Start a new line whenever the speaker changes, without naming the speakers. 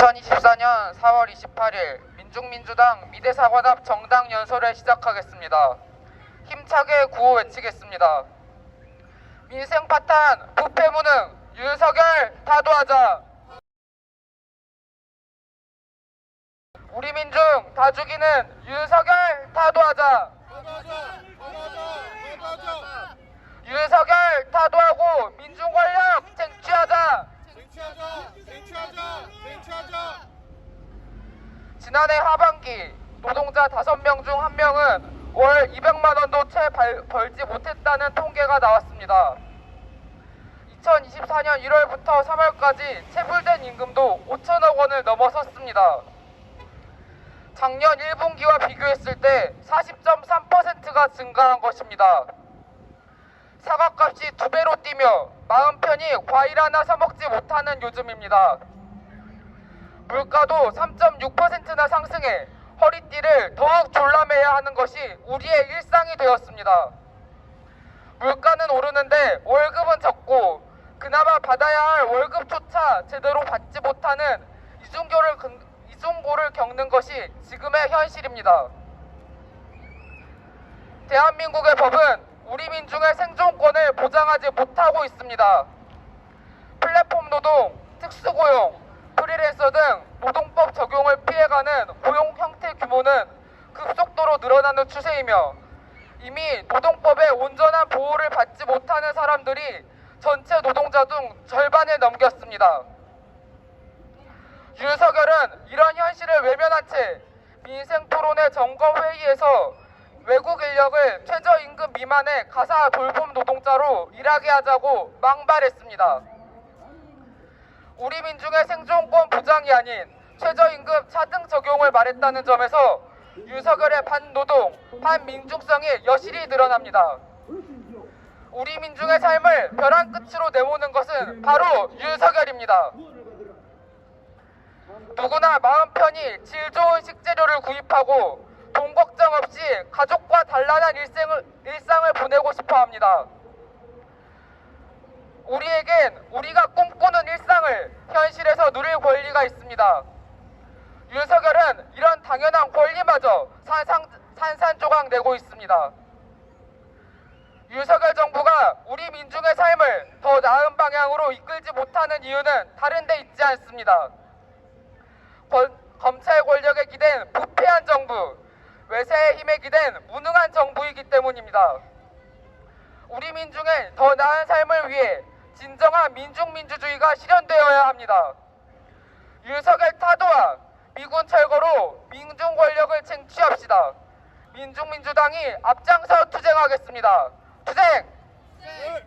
2024년 4월 28일 민중민주당 미대사관앞 정당 연설을 시작하겠습니다. 힘차게 구호 외치겠습니다. 민생 파탄, 부패 무능, 윤석열 타도하자. 우리 민중 다 죽이는 윤석열 타도하자. 윤석열 타도하고 민중 권력 쟁취하자.
쟁취하자! 쟁취하자! 쟁취하자!
지난해 하반기 노동자 5명 중 1명은 월 200만 원도 채 발- 벌지 못했다는 통계가 나왔습니다. 2024년 1월부터 3월까지 체불된 임금도 5천억 원을 넘어섰습니다. 작년 1분기와 비교했을 때 40.3%가 증가한 것입니다. 사과값이 두 배로 뛰며 마음 편히 과일 하나 사 먹지 못하는 요즘입니다. 물가도 3.6%나 상승해 허리띠를 더욱 졸라매야 하는 것이 우리의 일상이 되었습니다. 물가는 오르는데 월급은 적고 그나마 받아야 할 월급조차 제대로 받지 못하는 이중고를, 근- 이중고를 겪는 것이 지금의 현실입니다. 대한민국의 법은 우리 민중의 생존권을 보장하지 못하고 있습니다. 플랫폼 노동, 특수고용, 프리랜서 등 노동법 적용을 피해가는 고용 형태 규모는 급속도로 늘어나는 추세이며 이미 노동법의 온전한 보호를 받지 못하는 사람들이 전체 노동자 중 절반을 넘겼습니다. 윤석열은 이런 현실을 외면한 채 민생 토론회 점검 회의에서 외국 인력을 최저임금 미만의 가사 돌봄 노동자로 일하게 하자고 망발했습니다. 우리 민중의 생존권 보장이 아닌 최저임금 차등 적용을 말했다는 점에서 윤석열의 반노동, 반민중성이 여실히 드러납니다. 우리 민중의 삶을 벼랑 끝으로 내모는 것은 바로 윤석열입니다. 누구나 마음 편히 질 좋은 식재료를 구입하고 돈 걱정 없이 가족과 단란한 일생을, 일상을 보내고 싶어 합니다. 우리에겐 우리가 꿈꾸는 일 상을 현실에서 누릴 권리가 있습니다. 윤석열은 이런 당연한 권리마저 산상, 산산조각 내고 있습니다. 윤석열 정부가 우리 민중의 삶을 더 나은 방향으로 이끌지 못하는 이유는 다른 데 있지 않습니다. 권- 검찰 권력에 기댄 부패한 정부, 외세의 힘에 기댄 무능한 정부이기 때문입니다. 우리 민중의 더 나은 삶을 위해 진정한 민중민주주의가 실현되어야 합니다. 윤석열 타도와 미군 철거로 민중 권력을 쟁취합시다. 민중민주당이 앞장서 투쟁하겠습니다. 투쟁!
네.